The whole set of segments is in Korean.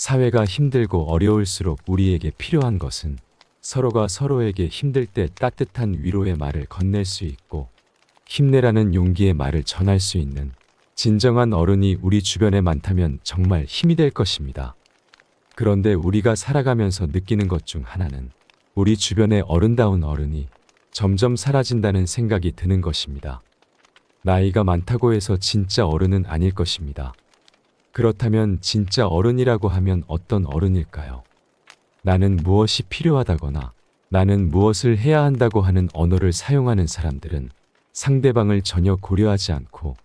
사회가 힘들고 어려울수록 우리에게 필요한 것은 서로가 서로에게 힘들 때 따뜻한 위로의 말을 건넬 수 있고 힘내라는 용기의 말을 전할 수 있는 진정한 어른이 우리 주변에 많다면 정말 힘이 될 것입니다. 그런데 우리가 살아가면서 느끼는 것 중 하나는 우리 주변의 어른다운 어른이 점점 사라진다는 생각이 드는 것입니다. 나이가 많다고 해서 진짜 어른은 아닐 것입니다. 그렇다면 진짜 어른이라고 하면 어떤 어른일까요? 나는 무엇이 필요하다거나 나는 무엇을 해야 한다고 하는 언어를 사용하는 사람들은 상대방을 전혀 고려하지 않고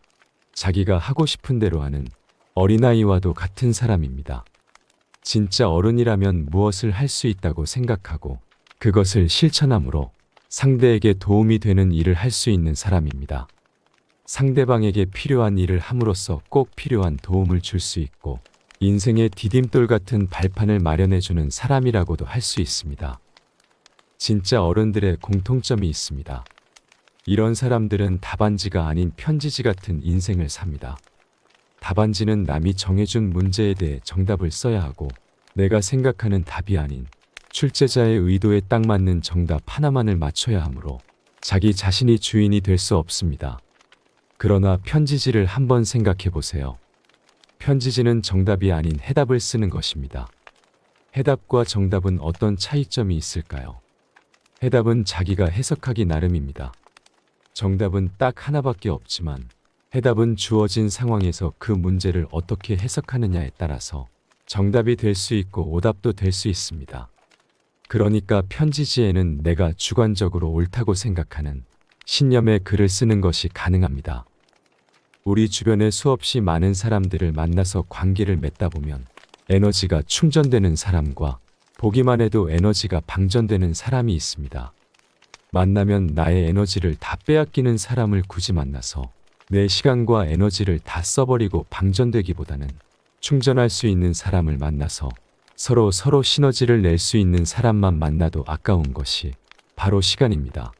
자기가 하고 싶은 대로 하는 어린아이와도 같은 사람입니다. 진짜 어른이라면 무엇을 할 수 있다고 생각하고 그것을 실천함으로 상대에게 도움이 되는 일을 할 수 있는 사람입니다. 상대방에게 필요한 일을 함으로써 꼭 필요한 도움을 줄 수 있고 인생의 디딤돌 같은 발판을 마련해주는 사람이라고도 할 수 있습니다. 진짜 어른들의 공통점이 있습니다. 이런 사람들은 답안지가 아닌 편지지 같은 인생을 삽니다. 답안지는 남이 정해준 문제에 대해 정답을 써야 하고 내가 생각하는 답이 아닌 출제자의 의도에 딱 맞는 정답 하나만을 맞춰야 하므로 자기 자신이 주인이 될 수 없습니다. 그러나 편지지를 한번 생각해 보세요. 편지지는 정답이 아닌 해답을 쓰는 것입니다. 해답과 정답은 어떤 차이점이 있을까요? 해답은 자기가 해석하기 나름입니다. 정답은 딱 하나밖에 없지만 해답은 주어진 상황에서 그 문제를 어떻게 해석하느냐에 따라서 정답이 될 수 있고 오답도 될 수 있습니다. 그러니까 편지지에는 내가 주관적으로 옳다고 생각하는 신념의 글을 쓰는 것이 가능합니다. 우리 주변에 수없이 많은 사람들을 만나서 관계를 맺다 보면 에너지가 충전되는 사람과 보기만 해도 에너지가 방전되는 사람이 있습니다. 만나면 나의 에너지를 다 빼앗기는 사람을 굳이 만나서 내 시간과 에너지를 다 써버리고 방전되기보다는 충전할 수 있는 사람을 만나서 서로 서로 시너지를 낼 수 있는 사람만 만나도 아까운 것이 바로 시간입니다.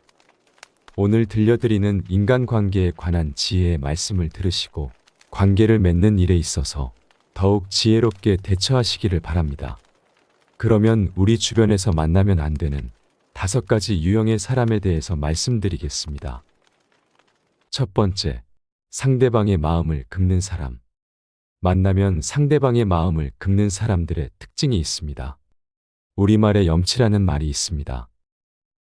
오늘 들려드리는 인간관계에 관한 지혜의 말씀을 들으시고 관계를 맺는 일에 있어서 더욱 지혜롭게 대처하시기를 바랍니다. 그러면 우리 주변에서 만나면 안 되는 다섯 가지 유형의 사람에 대해서 말씀드리겠습니다. 첫 번째, 상대방의 마음을 긁는 사람. 만나면 상대방의 마음을 긁는 사람들의 특징이 있습니다. 우리말에 염치라는 말이 있습니다.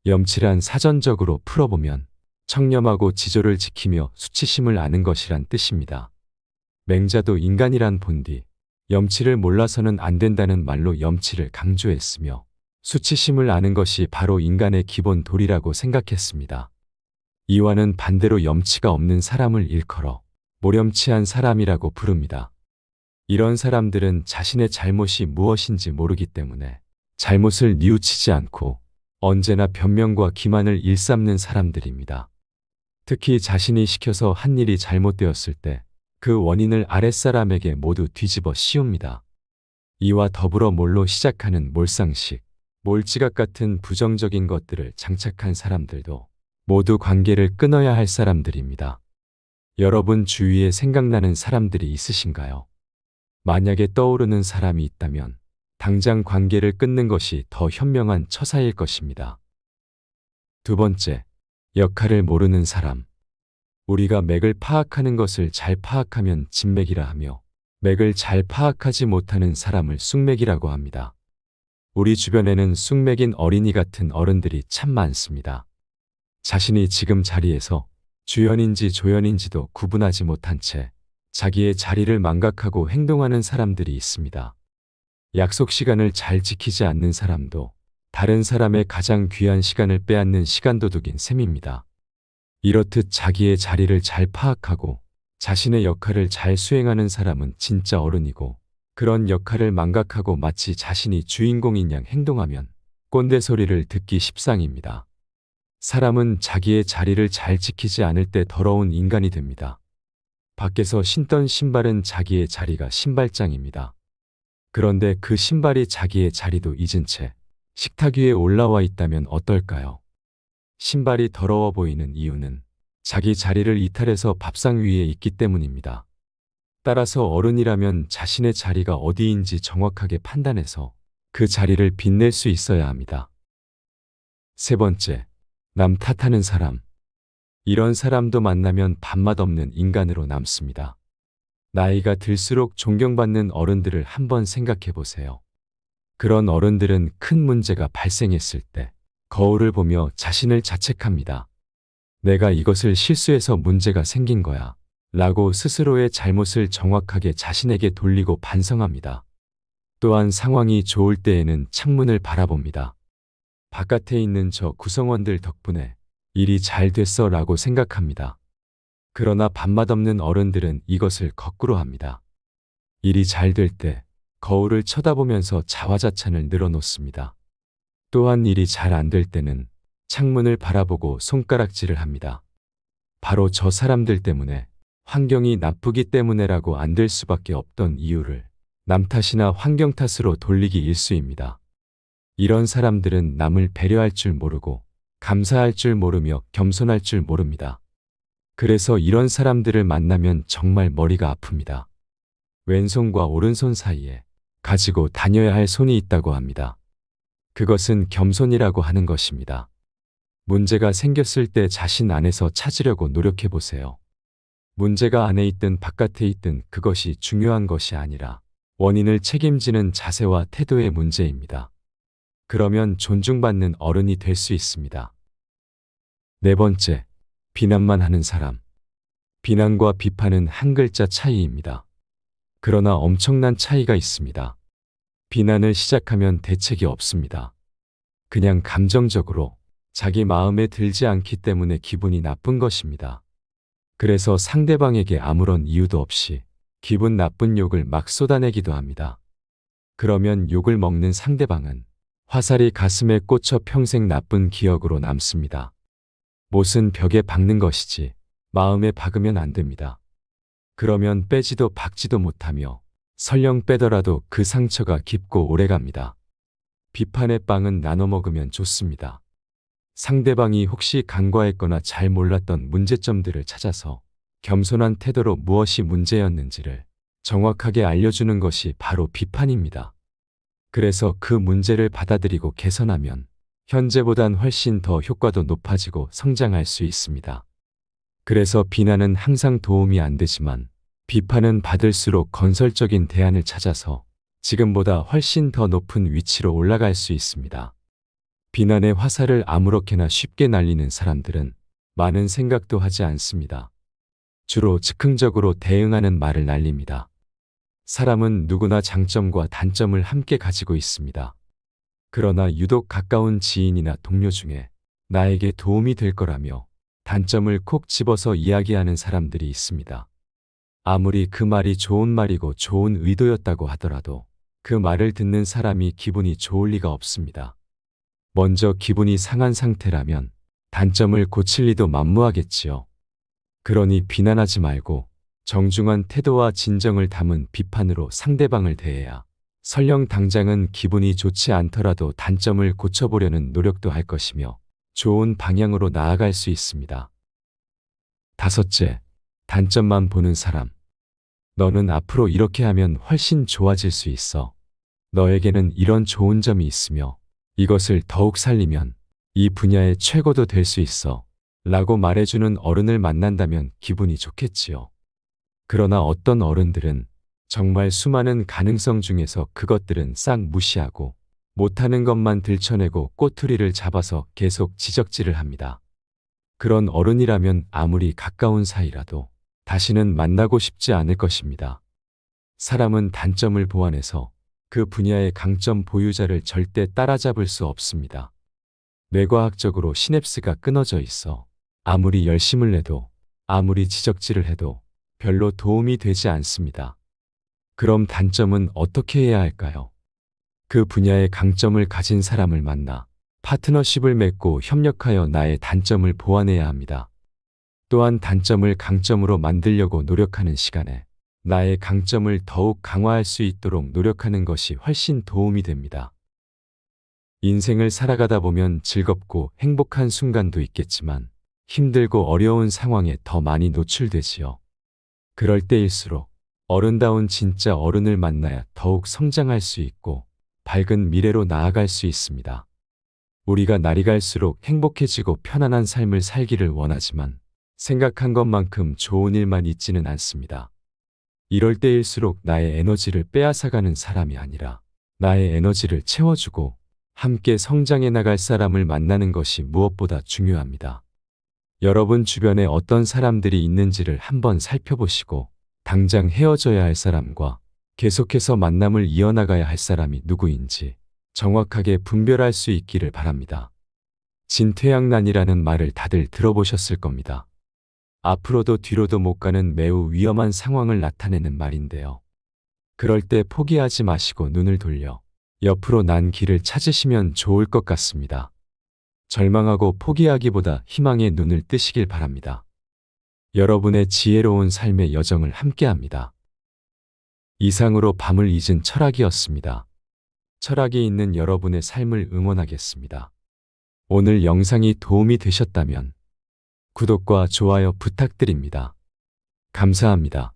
염치란 사전적으로 풀어보면 청렴하고 지조를 지키며 수치심을 아는 것이란 뜻입니다. 맹자도 인간이란 본디 염치를 몰라서는 안 된다는 말로 염치를 강조했으며 수치심을 아는 것이 바로 인간의 기본 도리라고 생각했습니다. 이와는 반대로 염치가 없는 사람을 일컬어 모렴치한 사람이라고 부릅니다. 이런 사람들은 자신의 잘못이 무엇인지 모르기 때문에 잘못을 뉘우치지 않고 언제나 변명과 기만을 일삼는 사람들입니다. 특히 자신이 시켜서 한 일이 잘못되었을 때 그 원인을 아랫사람에게 모두 뒤집어 씌웁니다. 이와 더불어 몰로 시작하는 몰상식, 몰지각 같은 부정적인 것들을 장착한 사람들도 모두 관계를 끊어야 할 사람들입니다. 여러분 주위에 생각나는 사람들이 있으신가요? 만약에 떠오르는 사람이 있다면 당장 관계를 끊는 것이 더 현명한 처사일 것입니다. 두 번째, 역할을 모르는 사람. 우리가 맥을 파악하는 것을 잘 파악하면 진맥이라 하며 맥을 잘 파악하지 못하는 사람을 쑥맥이라고 합니다. 우리 주변에는 쑥맥인 어린이 같은 어른들이 참 많습니다. 자신이 지금 자리에서 주연인지 조연인지도 구분하지 못한 채 자기의 자리를 망각하고 행동하는 사람들이 있습니다. 약속 시간을 잘 지키지 않는 사람도 다른 사람의 가장 귀한 시간을 빼앗는 시간도둑인 셈입니다. 이렇듯 자기의 자리를 잘 파악하고 자신의 역할을 잘 수행하는 사람은 진짜 어른이고 그런 역할을 망각하고 마치 자신이 주인공인 양 행동하면 꼰대 소리를 듣기 십상입니다. 사람은 자기의 자리를 잘 지키지 않을 때 더러운 인간이 됩니다. 밖에서 신던 신발은 자기의 자리가 신발장입니다. 그런데 그 신발이 자기의 자리도 잊은 채 식탁 위에 올라와 있다면 어떨까요? 신발이 더러워 보이는 이유는 자기 자리를 이탈해서 밥상 위에 있기 때문입니다. 따라서 어른이라면 자신의 자리가 어디인지 정확하게 판단해서 그 자리를 빛낼 수 있어야 합니다. 세 번째, 남 탓하는 사람. 이런 사람도 만나면 밥맛 없는 인간으로 남습니다. 나이가 들수록 존경받는 어른들을 한번 생각해 보세요. 그런 어른들은 큰 문제가 발생했을 때 거울을 보며 자신을 자책합니다. 내가 이것을 실수해서 문제가 생긴 거야. 라고 스스로의 잘못을 정확하게 자신에게 돌리고 반성합니다. 또한 상황이 좋을 때에는 창문을 바라봅니다. 바깥에 있는 저 구성원들 덕분에 일이 잘 됐어 라고 생각합니다. 그러나 밥맛 없는 어른들은 이것을 거꾸로 합니다. 일이 잘 될 때 거울을 쳐다보면서 자화자찬을 늘어놓습니다. 또한 일이 잘 안 될 때는 창문을 바라보고 손가락질을 합니다. 바로 저 사람들 때문에 환경이 나쁘기 때문에라고 안 될 수밖에 없던 이유를 남 탓이나 환경 탓으로 돌리기 일수입니다. 이런 사람들은 남을 배려할 줄 모르고 감사할 줄 모르며 겸손할 줄 모릅니다. 그래서 이런 사람들을 만나면 정말 머리가 아픕니다. 왼손과 오른손 사이에 가지고 다녀야 할 손이 있다고 합니다. 그것은 겸손이라고 하는 것입니다. 문제가 생겼을 때 자신 안에서 찾으려고 노력해 보세요. 문제가 안에 있든 바깥에 있든 그것이 중요한 것이 아니라 원인을 책임지는 자세와 태도의 문제입니다. 그러면 존중받는 어른이 될 수 있습니다. 네 번째, 비난만 하는 사람. 비난과 비판은 한 글자 차이입니다. 그러나 엄청난 차이가 있습니다. 비난을 시작하면 대책이 없습니다. 그냥 감정적으로 자기 마음에 들지 않기 때문에 기분이 나쁜 것입니다. 그래서 상대방에게 아무런 이유도 없이 기분 나쁜 욕을 막 쏟아내기도 합니다. 그러면 욕을 먹는 상대방은 화살이 가슴에 꽂혀 평생 나쁜 기억으로 남습니다. 못은 벽에 박는 것이지 마음에 박으면 안 됩니다. 그러면 빼지도 박지도 못하며 설령 빼더라도 그 상처가 깊고 오래갑니다. 비판의 빵은 나눠 먹으면 좋습니다. 상대방이 혹시 간과했거나 잘 몰랐던 문제점들을 찾아서 겸손한 태도로 무엇이 문제였는지를 정확하게 알려주는 것이 바로 비판입니다. 그래서 그 문제를 받아들이고 개선하면 현재보단 훨씬 더 효과도 높아지고 성장할 수 있습니다. 그래서 비난은 항상 도움이 안 되지만 비판은 받을수록 건설적인 대안을 찾아서 지금보다 훨씬 더 높은 위치로 올라갈 수 있습니다. 비난의 화살을 아무렇게나 쉽게 날리는 사람들은 많은 생각도 하지 않습니다. 주로 즉흥적으로 대응하는 말을 날립니다. 사람은 누구나 장점과 단점을 함께 가지고 있습니다. 그러나 유독 가까운 지인이나 동료 중에 나에게 도움이 될 거라며 단점을 콕 집어서 이야기하는 사람들이 있습니다. 아무리 그 말이 좋은 말이고 좋은 의도였다고 하더라도 그 말을 듣는 사람이 기분이 좋을 리가 없습니다. 먼저 기분이 상한 상태라면 단점을 고칠 리도 만무하겠지요. 그러니 비난하지 말고 정중한 태도와 진정을 담은 비판으로 상대방을 대해야 설령 당장은 기분이 좋지 않더라도 단점을 고쳐보려는 노력도 할 것이며 좋은 방향으로 나아갈 수 있습니다. 다섯째, 단점만 보는 사람. 너는 앞으로 이렇게 하면 훨씬 좋아질 수 있어. 너에게는 이런 좋은 점이 있으며 이것을 더욱 살리면 이 분야의 최고도 될 수 있어. 라고 말해주는 어른을 만난다면 기분이 좋겠지요. 그러나 어떤 어른들은 정말 수많은 가능성 중에서 그것들은 싹 무시하고 못하는 것만 들춰내고 꼬투리를 잡아서 계속 지적질을 합니다. 그런 어른이라면 아무리 가까운 사이라도 다시는 만나고 싶지 않을 것입니다. 사람은 단점을 보완해서 그 분야의 강점 보유자를 절대 따라잡을 수 없습니다. 뇌과학적으로 시냅스가 끊어져 있어 아무리 열심을 내도 아무리 지적질을 해도 별로 도움이 되지 않습니다. 그럼 단점은 어떻게 해야 할까요? 그 분야의 강점을 가진 사람을 만나 파트너십을 맺고 협력하여 나의 단점을 보완해야 합니다. 또한 단점을 강점으로 만들려고 노력하는 시간에 나의 강점을 더욱 강화할 수 있도록 노력하는 것이 훨씬 도움이 됩니다. 인생을 살아가다 보면 즐겁고 행복한 순간도 있겠지만 힘들고 어려운 상황에 더 많이 노출되지요. 그럴 때일수록 어른다운 진짜 어른을 만나야 더욱 성장할 수 있고 밝은 미래로 나아갈 수 있습니다. 우리가 날이 갈수록 행복해지고 편안한 삶을 살기를 원하지만 생각한 것만큼 좋은 일만 있지는 않습니다. 이럴 때일수록 나의 에너지를 빼앗아가는 사람이 아니라 나의 에너지를 채워주고 함께 성장해 나갈 사람을 만나는 것이 무엇보다 중요합니다. 여러분 주변에 어떤 사람들이 있는지를 한번 살펴보시고 당장 헤어져야 할 사람과 계속해서 만남을 이어나가야 할 사람이 누구인지 정확하게 분별할 수 있기를 바랍니다. 진퇴양난이라는 말을 다들 들어보셨을 겁니다. 앞으로도 뒤로도 못 가는 매우 위험한 상황을 나타내는 말인데요. 그럴 때 포기하지 마시고 눈을 돌려 옆으로 난 길을 찾으시면 좋을 것 같습니다. 절망하고 포기하기보다 희망의 눈을 뜨시길 바랍니다. 여러분의 지혜로운 삶의 여정을 함께합니다. 이상으로 밤을 잊은 철학이었습니다. 철학이 있는 여러분의 삶을 응원하겠습니다. 오늘 영상이 도움이 되셨다면 구독과 좋아요 부탁드립니다. 감사합니다.